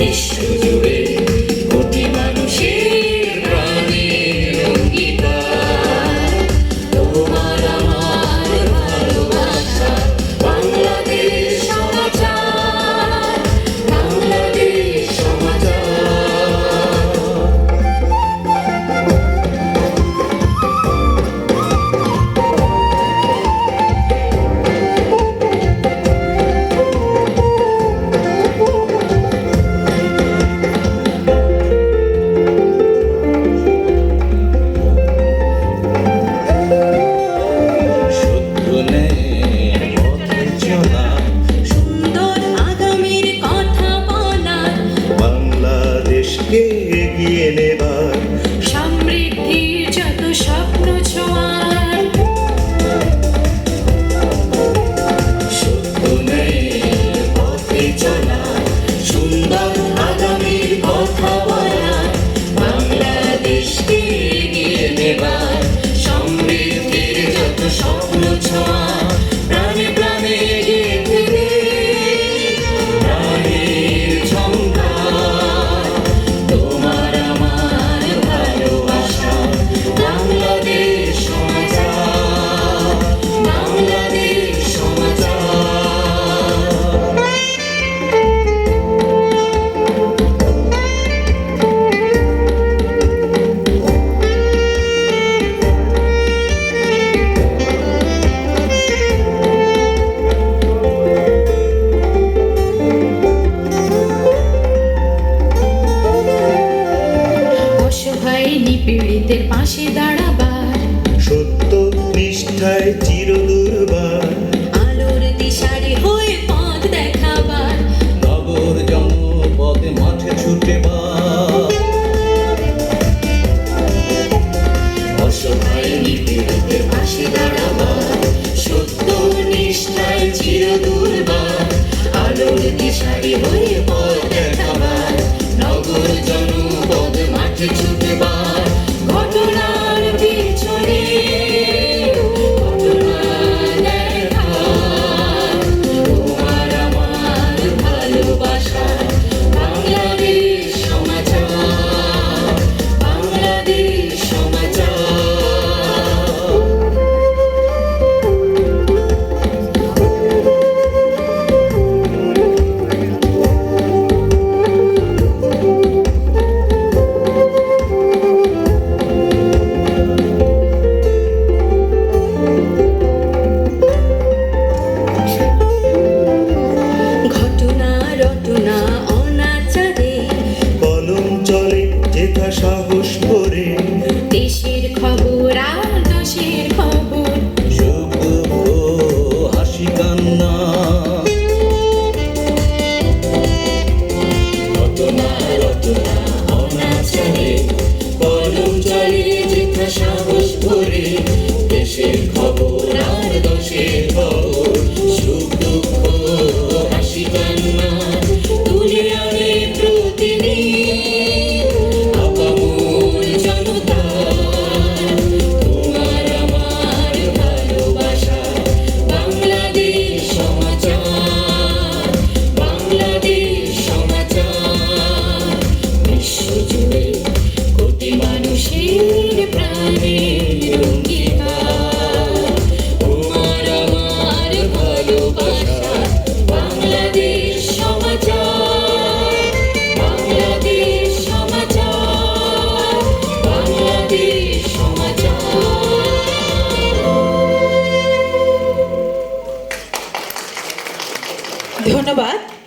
Mission পীড়িতের পাশে দাঁড়াবার। সত্য নিষ্ঠায় চিরদুর্বার। আলোর দিশারি হয়ে পথ দেখাবার। নগর জনপদে মাঠে ছুটে অসহায় নিপীড়িতের সত্য নিষ্ঠায় চিরদুর্বার। আলোর দিশারি হয়ে পথ দেখাবার। নগর জনপদ মাঠে ছুটে পুষ্পরে। দেশের খবর আর ধন্যবাদ।